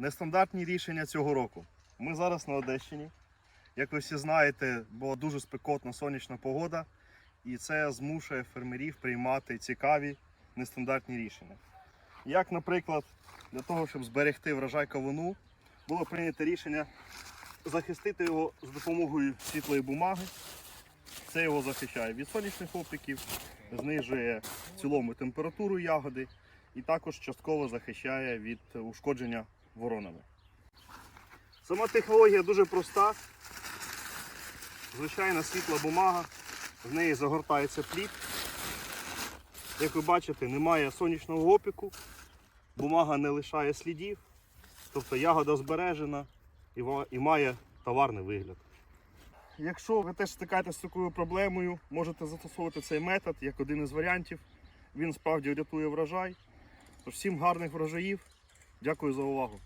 Нестандартні рішення цього року. Ми зараз на Одещині. Як ви всі знаєте, була дуже спекотна сонячна погода, і це змушує фермерів приймати цікаві нестандартні рішення. Як, наприклад, для того, щоб зберегти врожай кавуну, було прийнято рішення захистити його з допомогою світлої бумаги. Це його захищає від сонячних опіків, знижує в цілому температуру ягоди і також частково захищає від ушкодження воронами. Сама технологія дуже проста. Звичайна світла бумага, в неї загортається плід. Як ви бачите, немає сонячного опіку, бумага не лишає слідів, тобто ягода збережена і має товарний вигляд. Якщо ви теж стикаєтеся з такою проблемою, можете застосовувати цей метод як один із варіантів. Він справді рятує врожай. Тож всім гарних врожаїв. Дякую за увагу.